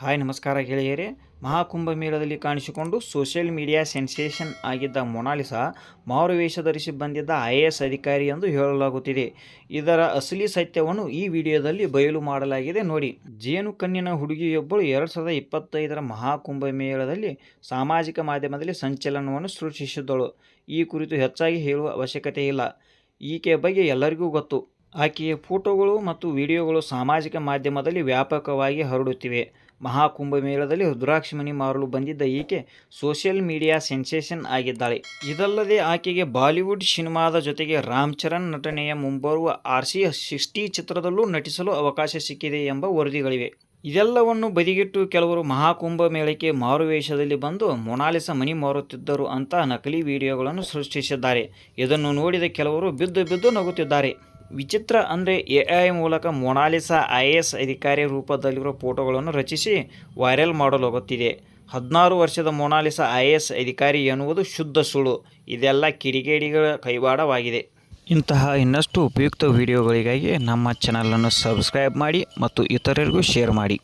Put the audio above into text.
Hi, ನಮಸ್ಕಾರ ಗೆಳೆಯರೇ. ಮಹಾಕುಂಭ ಮೇಳದಲ್ಲಿ ಕಾಣಿಸಿಕೊಂಡು ಸೋಷಿಯಲ್ ಮೀಡಿಯಾ ಸೆನ್ಸೇಷನ್ ಆಗಿದ್ದ ಮೊನಾಲಿಸಾ ಮಾರುವೇಷ ಧರಿಸಿ ಬಂದಿದ್ದ ಐ ಎ ಅಧಿಕಾರಿ ಎಂದು ಹೇಳಲಾಗುತ್ತಿದೆ. ಇದರ ಅಸಲಿ ಸತ್ಯವನ್ನು ಈ ವಿಡಿಯೋದಲ್ಲಿ ಬಯಲು ಮಾಡಲಾಗಿದೆ. ನೋಡಿ, ಜೇನು ಕಣ್ಣಿನ ಹುಡುಗಿಯೊಬ್ಬಳು ಎರಡು ಸಾವಿರದ ಇಪ್ಪತ್ತೈದರ ಮಹಾಕುಂಭ ಮೇಳದಲ್ಲಿ ಸಾಮಾಜಿಕ ಮಾಧ್ಯಮದಲ್ಲಿ ಸಂಚಲನವನ್ನು ಸೃಷ್ಟಿಸಿದ್ದಳು. ಈ ಕುರಿತು ಹೆಚ್ಚಾಗಿ ಹೇಳುವ ಅವಶ್ಯಕತೆ ಇಲ್ಲ. ಈಕೆಯ ಬಗ್ಗೆ ಎಲ್ಲರಿಗೂ ಗೊತ್ತು. ಆಕೆಯ ಫೋಟೋಗಳು ಮತ್ತು ವಿಡಿಯೋಗಳು ಸಾಮಾಜಿಕ ಮಾಧ್ಯಮದಲ್ಲಿ ವ್ಯಾಪಕವಾಗಿ ಹರಡುತ್ತಿವೆ. ಮಹಾಕುಂಭಮೇಳದಲ್ಲಿ ರುದ್ರಾಕ್ಷಿ ಮಣಿ ಮಾರಲು ಬಂದಿದ್ದ ಈಕೆ ಸೋಷಿಯಲ್ ಮೀಡಿಯಾ ಸೆನ್ಸೇಷನ್ ಆಗಿದ್ದಾಳೆ. ಇದಲ್ಲದೆ ಆಕೆಗೆ ಬಾಲಿವುಡ್ ಸಿನಿಮಾದ ಜೊತೆಗೆ ರಾಮ್ ಚರಣ್ ನಟನೆಯ ಮುಂಬರುವ ಆರ್ ಸಿ ಸಿಕ್ಸ್ಟಿ ಚಿತ್ರದಲ್ಲೂ ನಟಿಸಲು ಅವಕಾಶ ಸಿಕ್ಕಿದೆ ಎಂಬ ವರದಿಗಳಿವೆ. ಇದೆಲ್ಲವನ್ನು ಬದಿಗಿಟ್ಟು ಕೆಲವರು ಮಹಾಕುಂಭ ಮೇಳಕ್ಕೆ ಮಾರುವೇಷದಲ್ಲಿ ಬಂದು ಮೊನಾಲಿಸ ಮನಿ ಮಾರುತ್ತಿದ್ದರು ಅಂತ ನಕಲಿ ವಿಡಿಯೋಗಳನ್ನು ಸೃಷ್ಟಿಸಿದ್ದಾರೆ. ಇದನ್ನು ನೋಡಿದ ಕೆಲವರು ಬಿದ್ದು ಬಿದ್ದು ನಗುತ್ತಿದ್ದಾರೆ. ವಿಚಿತ್ರ ಅಂದರೆ ಎ ಐ ಮೂಲಕ ಮೊನಾಲಿಸಾ ಐ ಎ ಎಸ್ ಅಧಿಕಾರಿ ರೂಪದಲ್ಲಿರುವ ಫೋಟೋಗಳನ್ನು ರಚಿಸಿ ವೈರಲ್ ಮಾಡಲಾಗುತ್ತಿದೆ. ಹದಿನಾರು ವರ್ಷದ ಮೊನಾಲಿಸಾ ಐ ಎ ಎಸ್ ಅಧಿಕಾರಿ ಎನ್ನುವುದು ಶುದ್ಧ ಸುಳ್ಳು. ಇದೆಲ್ಲ ಕಿಡಿಗೇಡಿಗಳ ಕೈವಾಡವಾಗಿದೆ. ಇಂತಹ ಇನ್ನಷ್ಟು ಉಪಯುಕ್ತ ವಿಡಿಯೋಗಳಿಗಾಗಿ ನಮ್ಮ ಚಾನಲನ್ನು ಸಬ್ಸ್ಕ್ರೈಬ್ ಮಾಡಿ ಮತ್ತು ಇತರರಿಗೂ ಶೇರ್ ಮಾಡಿ.